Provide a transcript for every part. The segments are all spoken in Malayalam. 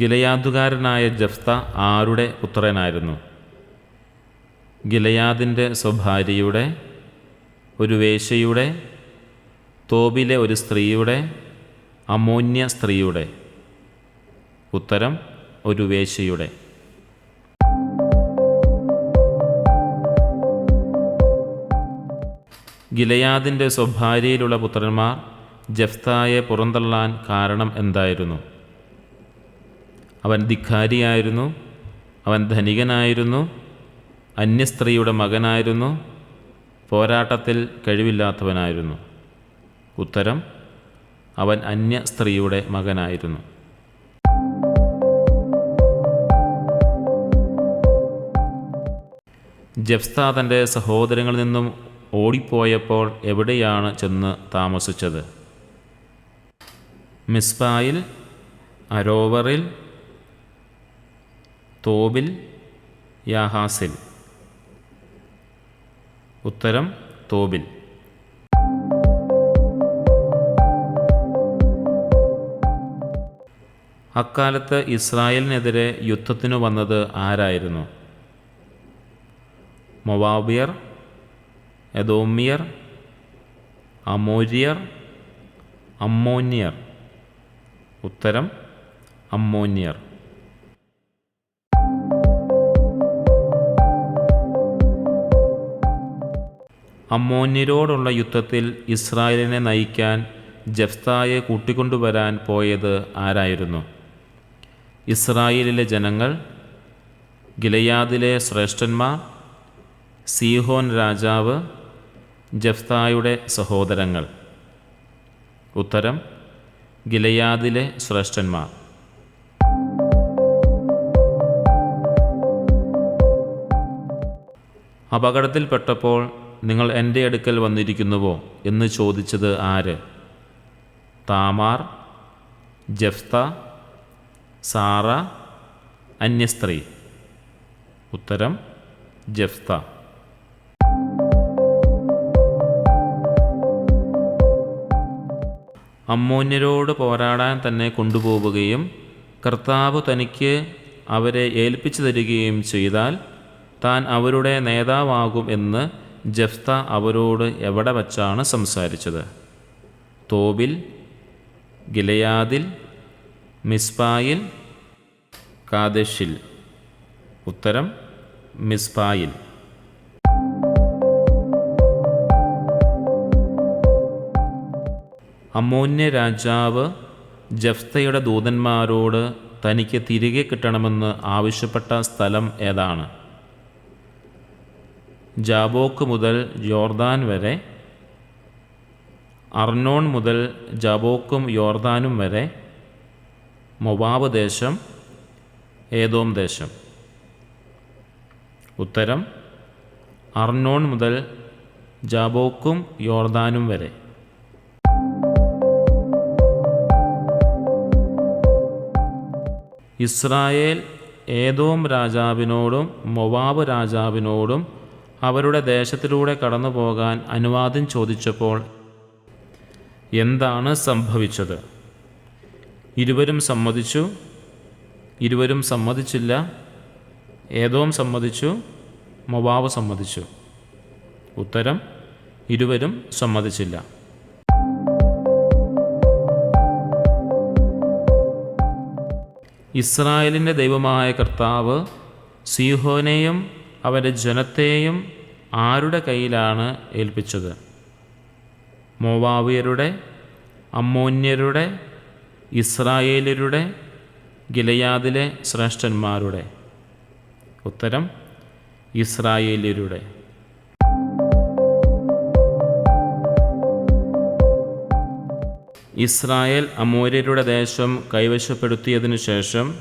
ഗിലയാദുകാരനായ ജഫ്ത ആരുടെ പുത്രനായിരുന്നു? ഗിലയാദിന്റെ സ്വഭാര്യയുടെ ഒരു വേശയുടെ തോബിലെ ഒരു സ്ത്രീയുടെ അമോന്യ സ്ത്രീയുടെ. ഉത്തരം ഒരു വേശയുടെ ഗിലയാദിന്റെ സ്വഭാര്യയിലുള്ള പുത്രന്മാർ ജഫ്തായെ പുറന്തള്ളാൻ കാരണം എന്തായിരുന്നു? അവൻ ധിക്കാരിയായിരുന്നു അവൻ ധനികനായിരുന്നു അന്യസ്ത്രീയുടെ മകനായിരുന്നു പോരാട്ടത്തിൽ കഴിവില്ലാത്തവനായിരുന്നു. ഉത്തരം അവൻ അന്യ സ്ത്രീയുടെ മകനായിരുന്നു. ജഫ്ത തന്റെ സഹോദരങ്ങളിൽ നിന്നും ഓടിപ്പോയപ്പോൾ എവിടെയാണ് ചെന്ന് താമസിച്ചത്? മിസ്ബായിൽ അരോവറിൽ തോബിൽ യാഹാസിൽ ഉത്തരം തോബിൽ. അക്കാലത്ത് ഇസ്രായേലിനെതിരെ യുദ്ധത്തിനു വന്നത് ആരായിരുന്നു? മൊവാബിയർ എദോമിയർ അമോരിയർ അമ്മോനിയർ. ഉത്തരം അമ്മോന്യർ. അമ്മോന്യരോടുള്ള യുദ്ധത്തിൽ ഇസ്രായേലിനെ നയിക്കാൻ ജഫ്തായെ കൂട്ടിക്കൊണ്ടുവരാൻ പോയത് ആരായിരുന്നു? ഇസ്രായേലിലെ ജനങ്ങൾ ഗിലയാദിലെ ശ്രേഷ്ഠന്മാർ സീഹോൻ രാജാവ് ജഫ്തായുടെ സഹോദരങ്ങൾ. ഉത്തരം ഗിലയാദിലെ ശ്രേഷ്ഠന്മാർ. അപകടത്തിൽപ്പെട്ടപ്പോൾ നിങ്ങൾ എന്റെ അടുക്കൽ വന്നിരിക്കുന്നുവോ എന്ന് ചോദിച്ചത് ആര്? താമാർ ജഫ്ത സാറ അന്യസ്ത്രീ. ഉത്തരം ജഫ്ത. അമ്മോന്യരോട് പോരാടാൻ തന്നെ കൊണ്ടുപോവുകയും കർത്താവ് തനിക്ക് അവരെ ഏൽപ്പിച്ചു തരികയും ചെയ്താൽ താൻ അവരുടെ നേതാവാകും എന്ന് ജഫ്ത അവരോട് എവിടെ വച്ചാണ് സംസാരിച്ചത്? തോബിൽ ഗിലയാദിൽ മിസ്പായിൽ? കാദഷിൽ. ഉത്തരം മിസ്പായിൽ. അമോന്യ രാജാവ് ജഫ്തയുടെ ദൂതന്മാരോട് തനിക്ക് തിരികെ കിട്ടണമെന്ന് ആവശ്യപ്പെട്ട സ്ഥലം ഏതാണ്? ജാബോക്ക് മുതൽ ജോർദാൻ വരെ അർണോൺ മുതൽ ജാബോക്കും യോർദാനും വരെ മൊബാബ് ദേശം ഏതോം ദേശം. ഉത്തരം അർണോൺ മുതൽ ജാബോക്കും യോർദാനും വരെ. ഇസ്രായേൽ ഏതോം രാജാവിനോടും മൊവാബ് രാജാവിനോടും അവരുടെ ദേശത്തിലൂടെ കടന്നു പോകാൻ അനുവാദം ചോദിച്ചപ്പോൾ എന്താണ് സംഭവിച്ചത്? ഇരുവരും സമ്മതിച്ചു? ഇരുവരും സമ്മതിച്ചില്ല? ഏതോം സമ്മതിച്ചു? മൊവാവ് സമ്മതിച്ചു. ഉത്തരം ഇരുവരും സമ്മതിച്ചില്ല. ഇസ്രായേലിന്റെ ദൈവമായ കർത്താവ് സീഹോനെയും അവന്റെ ജനത്തെയും ആരുടെ കയ്യിലാണ് ഏൽപ്പിച്ചത്? മോവാവിയരുടെ അമ്മോന്യരുടെ ഇസ്രായേലരുടെ ഗിലയാദിലെ ശ്രേഷ്ഠന്മാരുടെ. ഉത്തരം ഇസ്രായേലരുടെ ഇസ്രായേൽ അമോര്യരുടെ ദേശം കൈവശപ്പെടുത്തിയതിനു ശേഷം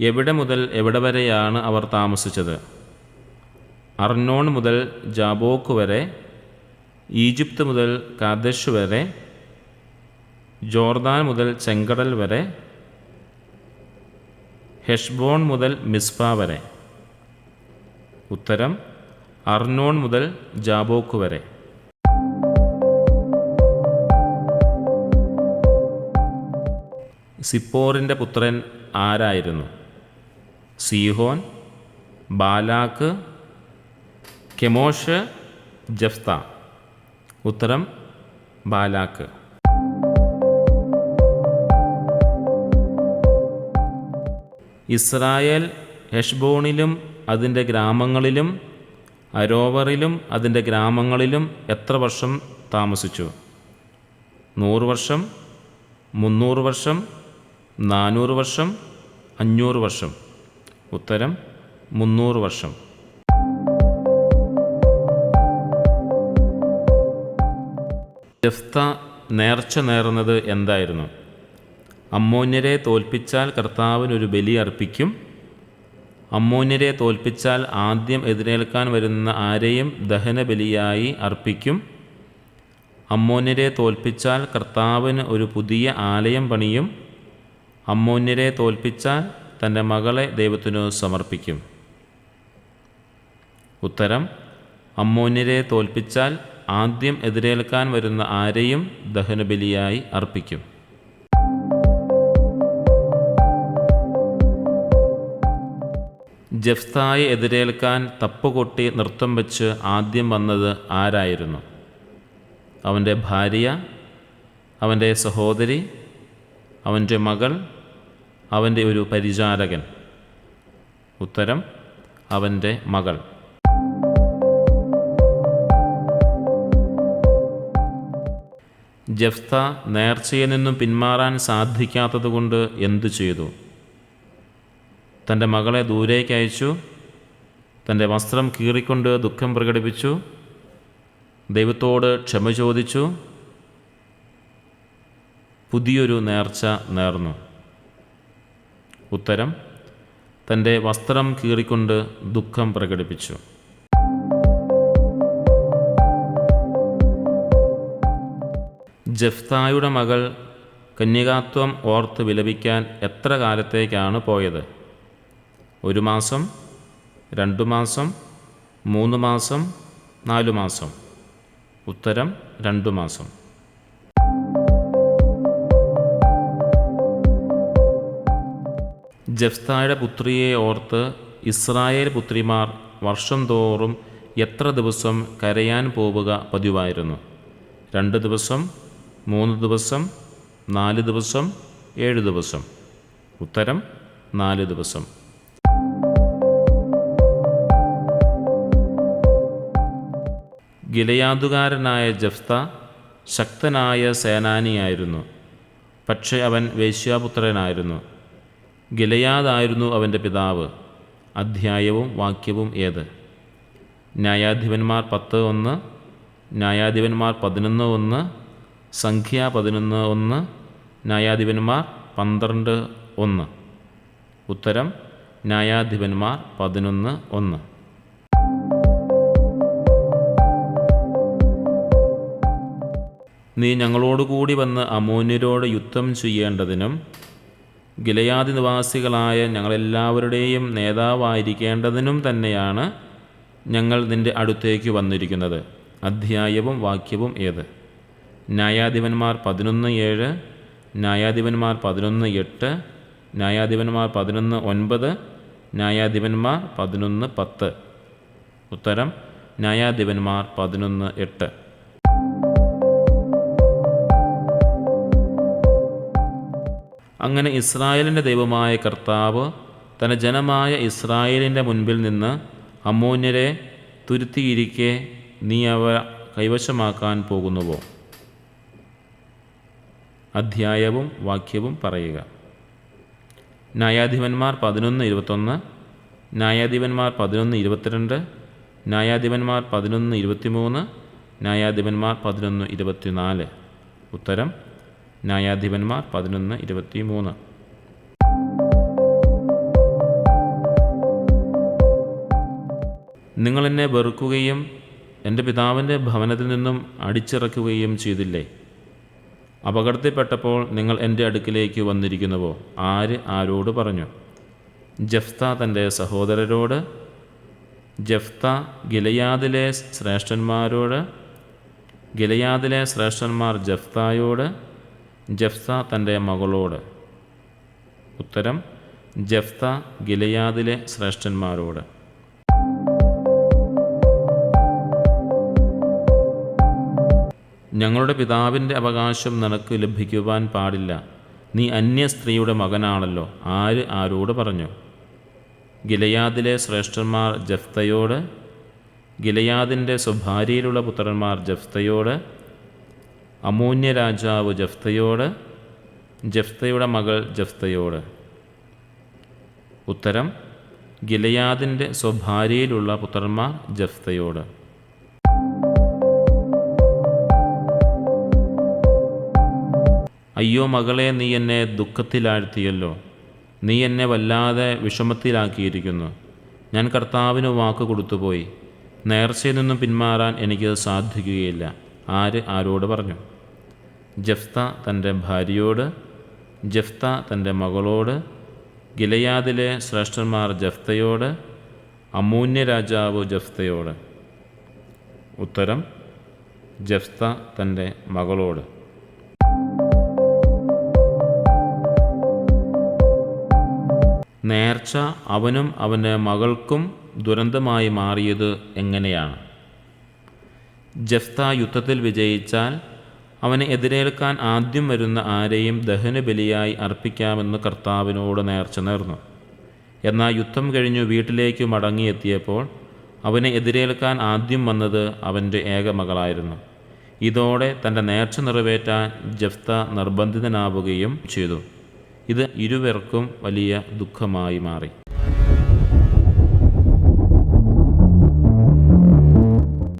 എവിടെ മുതൽ എവിടെ വരെയാണ് അവർ താമസിച്ചത്? അർണോൺ മുതൽ ജാബോക്ക് വരെ ഈജിപ്ത് മുതൽ കാദഷ് വരെ ജോർദാൻ മുതൽ ചെങ്കടൽ വരെ ഹെഷ്ബോൺ മുതൽ മിസ്ബ വരെ. ഉത്തരം അർണോൺ മുതൽ ജാബോക്ക് വരെ. സിപ്പോറിന്റെ പുത്രൻ ആരായിരുന്നു? Sihon Balak Chemosh Jephthah. ഉത്തരം ബാലാക്ക്. ഇസ്രായേൽ ഹെഷ്ബോണിലും അതിന്റെ ഗ്രാമങ്ങളിലും അരോവറിലും അതിന്റെ ഗ്രാമങ്ങളിലും എത്ര വർഷം താമസിച്ചു? നൂറ് വർഷം മുന്നൂറ് വർഷം നാനൂറ് വർഷം അഞ്ഞൂറ് വർഷം. ഉത്തരം മുന്നൂറ് വർഷം. ജഫ്ത നേർച്ച നേർന്നത് എന്തായിരുന്നു? അമ്മോന്യരെ തോൽപ്പിച്ചാൽ കർത്താവിനൊരു ബലി അർപ്പിക്കും. അമ്മോന്യരെ തോൽപ്പിച്ചാൽ ആദ്യം എതിരേൽക്കാൻ വരുന്ന ആരെയും ദഹനബലിയായി അർപ്പിക്കും. അമ്മോന്യരെ തോൽപ്പിച്ചാൽ കർത്താവിന് ഒരു പുതിയ ആലയം പണിയും. അമ്മോന്യരെ തോൽപ്പിച്ചാൽ തന്റെ മകളെ ദൈവത്തിനു സമർപ്പിക്കും. ഉത്തരം അമ്മോന്യരെ തോൽപ്പിച്ചാൽ ആദ്യം എതിരേൽക്കാൻ വരുന്ന ആരെയും ദഹനബലിയായി അർപ്പിക്കും. ജഫ്തായെ എതിരേൽക്കാൻ തപ്പുകൊട്ടി നൃത്തം വെച്ച് ആദ്യം വന്നത് ആരായിരുന്നു? അവന്റെ ഭാര്യ അവന്റെ സഹോദരി അവന്റെ മകൾ അവന്റെ ഒരു പരിചാരകൻ. ഉത്തരം അവന്റെ മകൾ. ജഫ്ത നേർച്ചയിൽ നിന്നും പിന്മാറാൻ സാധിക്കാത്തതുകൊണ്ട് എന്തു ചെയ്തു? തന്റെ മകളെ ദൂരേക്ക് അയച്ചു. തന്റെ വസ്ത്രം കീറിക്കൊണ്ട് ദുഃഖം പ്രകടിപ്പിച്ചു. ദൈവത്തോട് ക്ഷമ ചോദിച്ചു. പുതിയൊരു നേർച്ച നേർന്നു. ഉത്തരം തന്റെ വസ്ത്രം കീറിക്കൊണ്ട് ദുഃഖം പ്രകടിപ്പിച്ചു. ജഫ്തായുടെ മകൾ കന്യകാത്വം ഓർത്ത് വിലപിക്കാൻ എത്ര കാലത്തേക്കാണ് പോയത്? ഒരു മാസം രണ്ടു മാസം മൂന്ന് മാസം നാലു മാസം? ഉത്തരം രണ്ടു മാസം. ജഫ്തായുടെ പുത്രിയെ ഓർത്ത് ഇസ്രായേൽ പുത്രിമാർ വർഷം തോറും എത്ര ദിവസം കരയാൻ പോവുക പതിവായിരുന്നു. രണ്ട് ദിവസം മൂന്ന് ദിവസം നാല് ദിവസം ഏഴ് ദിവസം. ഉത്തരം നാല് ദിവസം. ഗിലയാതുകാരനായ ജഫ്ത ശക്തനായ സേനാനിയായിരുന്നു. പക്ഷേ അവൻ വേശ്യാപുത്രനായിരുന്നു. ഗിലയാദായിരുന്നു അവന്റെ പിതാവ്. അധ്യായവും വാക്യവും ഏത്? ന്യായാധിപന്മാർ പത്ത് ഒന്ന് ന്യായാധിപന്മാർ പതിനൊന്ന് ഒന്ന് സംഖ്യ പതിനൊന്ന് ഒന്ന് ന്യായാധിപന്മാർ പന്ത്രണ്ട് ഒന്ന്. ഉത്തരം ന്യായാധിപന്മാർ പതിനൊന്ന് ഒന്ന്. നീ ഞങ്ങളോടുകൂടി വന്ന് അമോന്യരോട് യുദ്ധം ചെയ്യേണ്ടതിനും ഗിലയാദി നിവാസികളായ ഞങ്ങളെല്ലാവരുടെയും നേതാവായിരിക്കേണ്ടതിനും തന്നെയാണ് ഞങ്ങൾ നിന്റെ അടുത്തേക്ക് വന്നിരിക്കുന്നത്. അധ്യായവും വാക്യവും ഏത്? ന്യായാധിപന്മാർ പതിനൊന്ന് ഏഴ് ന്യായാധിപന്മാർ പതിനൊന്ന് എട്ട് ന്യായാധിപന്മാർ പതിനൊന്ന് ഒൻപത് ന്യായാധിപന്മാർ പതിനൊന്ന് പത്ത്. ഉത്തരം ന്യായാധിപന്മാർ പതിനൊന്ന് എട്ട്. അങ്ങനെ ഇസ്രായേലിന്റെ ദൈവമായ കർത്താവ് തന്റെ ജനമായ ഇസ്രായേലിന്റെ മുൻപിൽ നിന്ന് അമ്മോന്യരെ തുരുത്തിയിരിക്കെ നീ അവ കൈവശമാക്കാൻ പോകുന്നുവോ? അധ്യായവും വാക്യവും പറയുക. ന്യായാധിപന്മാർ പതിനൊന്ന് ഇരുപത്തൊന്ന് ന്യായാധിപന്മാർ പതിനൊന്ന് ഇരുപത്തിരണ്ട് ന്യായാധിപന്മാർ പതിനൊന്ന് ഇരുപത്തിമൂന്ന് ന്യായാധിപന്മാർ പതിനൊന്ന് ഇരുപത്തിനാല്. ഉത്തരം ന്യായാധിപന്മാർ പതിനൊന്ന് ഇരുപത്തി മൂന്ന് നിങ്ങൾ എന്നെ വെറുക്കുകയും എന്റെ പിതാവിന്റെ ഭവനത്തിൽ നിന്നും അടിച്ചിറക്കുകയും ചെയ്തില്ലേ? അപകടത്തിൽപ്പെട്ടപ്പോൾ നിങ്ങൾ എന്റെ അടുക്കിലേക്ക് വന്നിരിക്കുന്നുവോ? ആര് ആരോട് പറഞ്ഞു? ജഫ്ത തന്റെ സഹോദരരോട് ജഫ്ത ഗിലയാദിലെ ശ്രേഷ്ഠന്മാരോട് ഗിലയാദിലെ ശ്രേഷ്ഠന്മാർ ജഫ്തായോട് ജഫ്ത തന്റെ മകളോട്. ഉത്തരം ജഫ്ത ഗിലയാദിലെ ശ്രേഷ്ഠന്മാരോട്. ഞങ്ങളുടെ പിതാവിന്റെ അവകാശം നിനക്ക് ലഭിക്കുവാൻ പാടില്ല. നീ അന്യ സ്ത്രീയുടെ മകനാണല്ലോ. ആര് ആരോട് പറഞ്ഞു? ഗിലയാദിലെ ശ്രേഷ്ഠന്മാർ ജഫ്തയോട് ഗിലയാദിന്റെ സ്വഭാര്യയിലുള്ള പുത്രന്മാർ ജഫ്തയോട് അമൂന്യ രാജാവ് ജഫ്തയോട് ജഫ്തയുടെ മകൾ ജഫ്തയോട്. ഉത്തരം ഗിലയാദിന്റെ സ്വഭാര്യയിലുള്ള പുത്രന്മാർ ജഫ്തയോട്. അയ്യോ മകളെ നീ എന്നെ ദുഃഖത്തിലാഴ്ത്തിയല്ലോ. നീ എന്നെ വല്ലാതെ വിഷമത്തിലാക്കിയിരിക്കുന്നു. ഞാൻ കർത്താവിന് വാക്ക് കൊടുത്തുപോയി. നേർച്ചയിൽ നിന്നും പിന്മാറാൻ എനിക്ക് സാധിക്കുകയില്ല. ആര് ആരോട് പറഞ്ഞു? ജഫ്ത തന്റെ ഭാര്യയോട് ജഫ്ത തന്റെ മകളോട് ഗിലയാദിലെ ശ്രേഷ്ഠന്മാർ ജഫ്തയോട് അമൂന്യ രാജാവ് ജഫ്തയോട്. ഉത്തരം ജഫ്ത തന്റെ മകളോട്. നേർച്ച അവനും അവന്റെ മകൾക്കും ദുരന്തമായി മാറിയത് എങ്ങനെയാണ്? ജഫ്ത യുദ്ധത്തിൽ വിജയിച്ചാൽ അവനെ എതിരേൽക്കാൻ ആദ്യം വരുന്ന ആരെയും ദഹനബലിയായി അർപ്പിക്കാമെന്ന് കർത്താവിനോട് നേർച്ച നേർന്നു. എന്നാൽ യുദ്ധം കഴിഞ്ഞു വീട്ടിലേക്ക് മടങ്ങിയെത്തിയപ്പോൾ അവനെ എതിരേൽക്കാൻ ആദ്യം വന്നത് അവന്റെ ഏക മകളായിരുന്നു. ഇതോടെ തന്റെ നേർച്ച നിറവേറ്റാൻ ജഫ്ത നിർബന്ധിതനാവുകയും ചെയ്തു. ഇത് ഇരുവർക്കും വലിയ ദുഃഖമായി മാറി.